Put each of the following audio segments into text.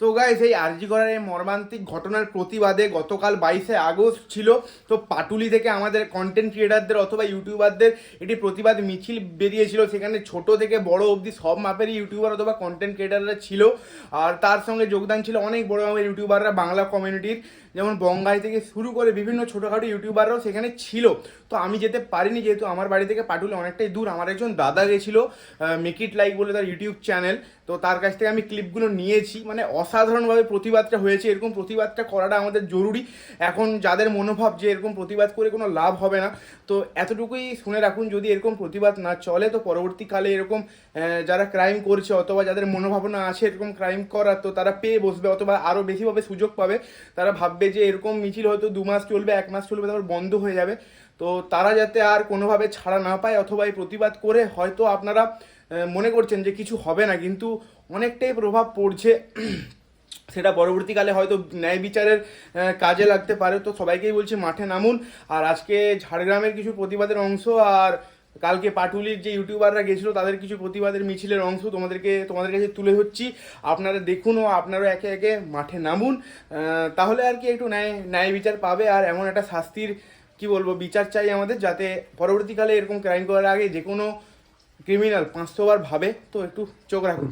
তো গাইস এই আরজি করার এই মর্মান্তিক ঘটনার প্রতিবাদে গতকাল বাইশে আগস্ট ছিল। তো পাটুলি থেকে আমাদের কন্টেন্ট ক্রিয়েটারদের অথবা ইউটিউবারদের এটি প্রতিবাদ মিছিল বেরিয়েছিল। সেখানে ছোট থেকে বড় অবধি সব মাপেরই ইউটিউবার অথবা কন্টেন্ট ক্রিয়েটাররা ছিল। আর তার সঙ্গে যোগদান ছিল অনেক বড় মাপের ইউটিউবাররা বাংলা কমিউনিটির যেমন বঙ্গাই থেকে শুরু করে বিভিন্ন ছোটোখাটো ইউটিউবাররাও সেখানে ছিল। তো আমি যেতে পারিনি যেহেতু আমার বাড়ি থেকে পাটুলি অনেকটাই দূর। আমার একজন দাদা গেছিল মেক ইট লাইক বলে তার ইউটিউব চ্যানেল। তো তার কাছ থেকে আমি ক্লিপগুলো নিয়েছি। মানে অসাধারণভাবে প্রতিবাদটা হয়েছে। এরকম প্রতিবাদটা করাটা আমাদের জরুরি। এখন যাদের মনোভাব যে এরকম প্রতিবাদ করে কোনো লাভ হবে না, তো এতটুকুই শুনে রাখুন, যদি এরকম প্রতিবাদ না চলে, তো পরবর্তীকালে এরকম যারা ক্রাইম করছে অথবা যাদের মনোভাবনা আছে এরকম ক্রাইম করার, তো তারা পেয়ে বসবে অথবা আরও বেশিভাবে সুযোগ পাবে। তারা ভাববে যে এরকম মিছিল হয়তো দু মাস চলবে, এক মাস চলবে, তারপর বন্ধ হয়ে যাবে। তো তারা যাতে আর কোনোভাবে ছাড়া না পায় অথবা এই প্রতিবাদ করে হয়তো আপনারা মনে করছেন যে কিছু হবে না, কিন্তু অনেকটাই প্রভাব পড়ছে। সেটা পরবর্তীকালে হয়তো ন্যায় বিচারের কাজে লাগতে পারে। তো সবাইকেই বলছি, মাঠে নামুন। আর আজকে ঝাড়গ্রামের কিছু প্রতিবাদের অংশ আর কালকে পাটুলির যে ইউটিউবাররা গেছিল, তাদের কিছু প্রতিবাদের মিছিলের অংশ তোমাদেরকে, তোমাদের কাছে তুলে ধরছি। আপনারা দেখুন ও আপনারাও একে একে মাঠে নামুন। তাহলে আর কি একটু ন্যায় ন্যায় বিচার পাবে আর এমন একটা শাস্তির, কি বলব, বিচার চাই আমাদের যাতে পরবর্তীকালে এরকম ক্রাইম করার আগে যে কোনো ক্রিমিনাল পাঁচশো বার ভাবে। তো একটু চোখ রাখুন।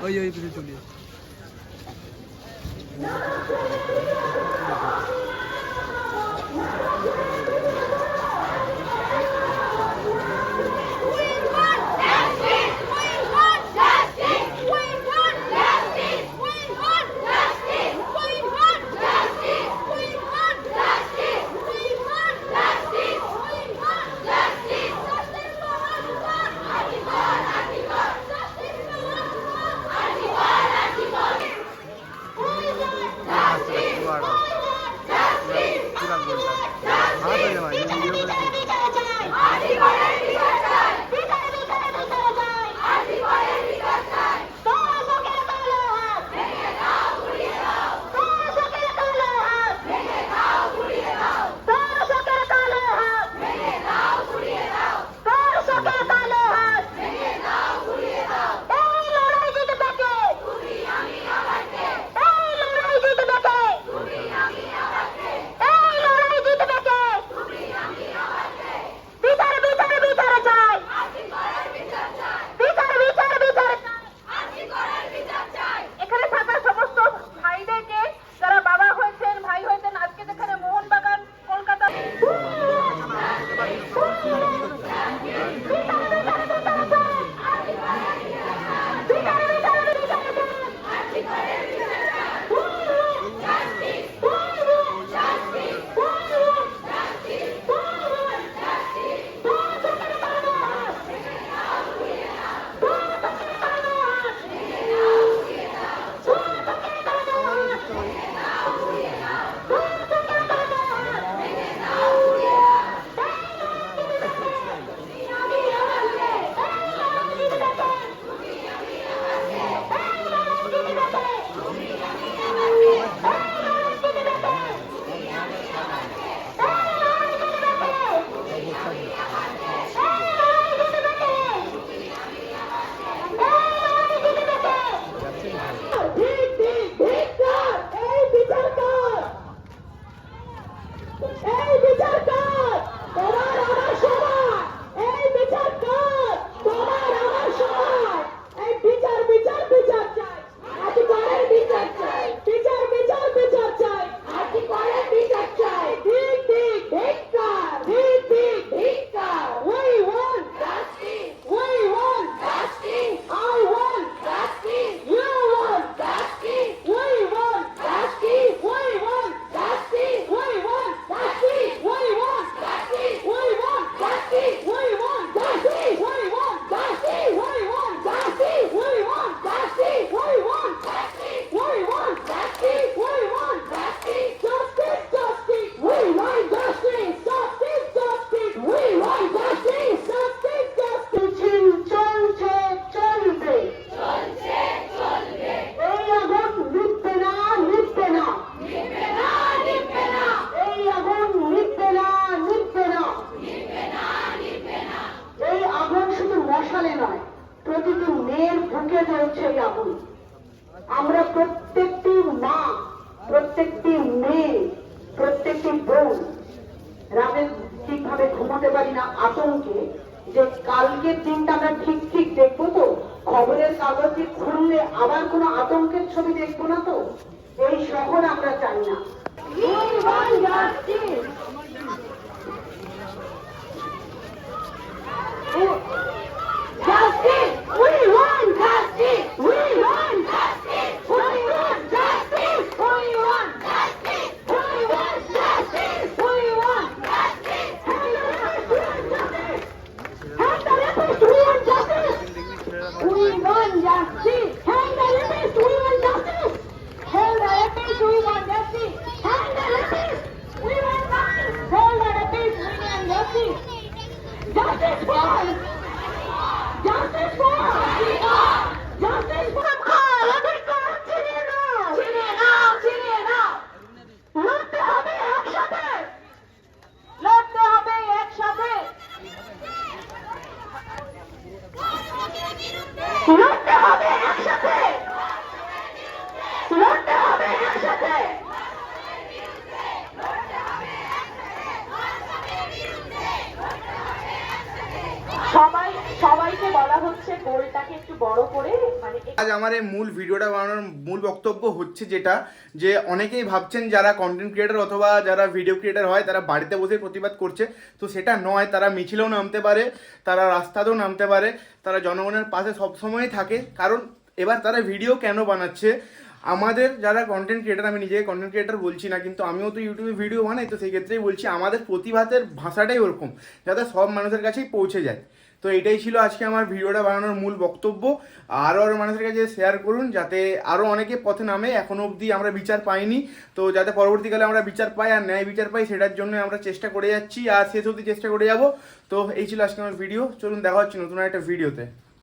ওই ওই ওই পিছনে চলে করি আমরা প্রত্যেকটি মা, প্রত্যেকটি মেয়ে, প্রত্যেকটি বোন রাতে ঠিকভাবে ঘুমোতে পারি না আতঙ্কে, যে কালকের দিনটা আমরা ঠিক ঠিক দেখব তো, খবরের কাগজে খুললে আবার কোনো আতঙ্কের ছবি দেখব না তো? এই শহর আমরা চাই না। আজ আমার এই মূল ভিডিওটা বানানোর মূল বক্তব্য হচ্ছে যেটা, যে অনেকেই ভাবছেন যারা কন্টেন্ট ক্রিয়েটার অথবা যারা ভিডিও ক্রিয়েটার হয়, তারা বাড়িতে বসে প্রতিবাদ করছে। তো সেটা নয়, তারা মিছিলেও নামতে পারে, তারা রাস্তাতেও নামতে পারে, তারা জনগণের পাশে সবসময়ই থাকে। কারণ এবার তারা ভিডিও কেন বানাচ্ছে? আমাদের যারা কন্টেন্ট ক্রিয়েটার আমি নিজেকে কন্টেন্ট ক্রিয়েটার বলছি না, কিন্তু আমিও তো ইউটিউবে ভিডিও বানাই, তো সেই ক্ষেত্রেই বলছি আমাদের প্রতিবাদের ভাষাটাই ওরকম, যাতে সব মানুষের কাছেই পৌঁছে যায়। তো এটাই ছিল আজকে আমার ভিডিওটা বানানোর মূল বক্তব্য। আরও আরও মানুষের কাছে শেয়ার করুন, যাতে আরও অনেকে পথে নামে এখনও অবধি আমরা বিচার পাইনি। তো যাতে পরবর্তীকালে আমরা বিচার পাই আর ন্যায় বিচার পাই, সেটার জন্য আমরা চেষ্টা করে যাচ্ছি, আর শেষ অবধি চেষ্টা করে যাব। তো এই ছিল আজকে আমার ভিডিও চলুন দেখা হচ্ছে নতুন একটা ভিডিওতে